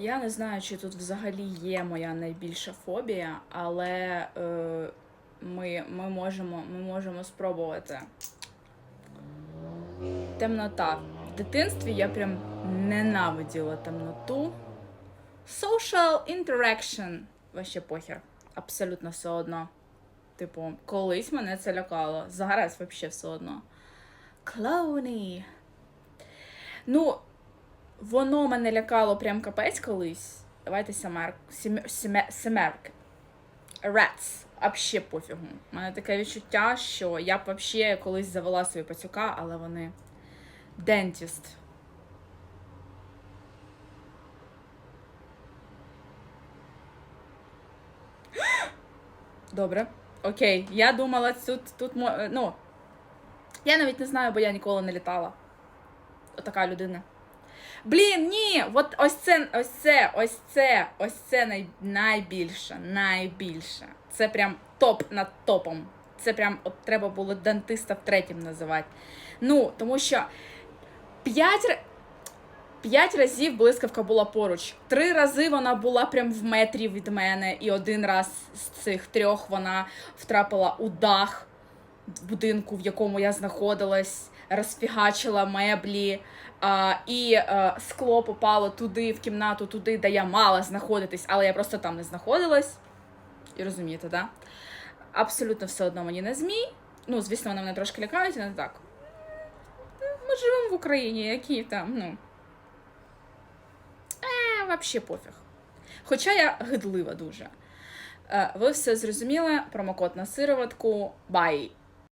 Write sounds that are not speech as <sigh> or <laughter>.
Я не знаю, чи тут взагалі є моя найбільша фобія, але е, ми, ми, можемо, ми можемо спробувати. Темнота. В дитинстві я прям ненавиділа темноту. Social interaction. Вообще похер. Абсолютно все одно. Типу, колись мене це лякало. Зараз вообще все одно. Клоуні. Ну, воно мене лякало прям капець колись. Давайте семер... Семер... Семер... семерки. Rats. Вообще пофігу. У мене таке відчуття, що я б вообще колись завела собі пацюка, але вони. Дентіст. <gasps> Добре. Окей. Я думала, тут, тут ну. Я навіть не знаю, бо я ніколи не літала. Отака людина. Блін, ні! От ось це, ось це, ось це, ось це най, найбільше, найбільше. Це прям топ над топом. Це прям от треба було дантиста третім називати. Ну, тому що п'ять, п'ять разів блискавка була поруч. Три рази вона була прям в метрі від мене, і один раз з цих трьох вона втрапила у дах будинку, в якому я знаходилась, розфігачила меблі, а, і а, скло попало туди, в кімнату, туди, де я мала знаходитись, але я просто там не знаходилась. І розумієте, да? Абсолютно все одно мені не змій. Ну, звісно, вони мене трошки лякають, але так. Ми живемо в Україні, які там, ну. Е, вообще пофіг. Хоча я гидлива дуже. Е, Ви все зрозуміли, промокод на сироватку. Бай!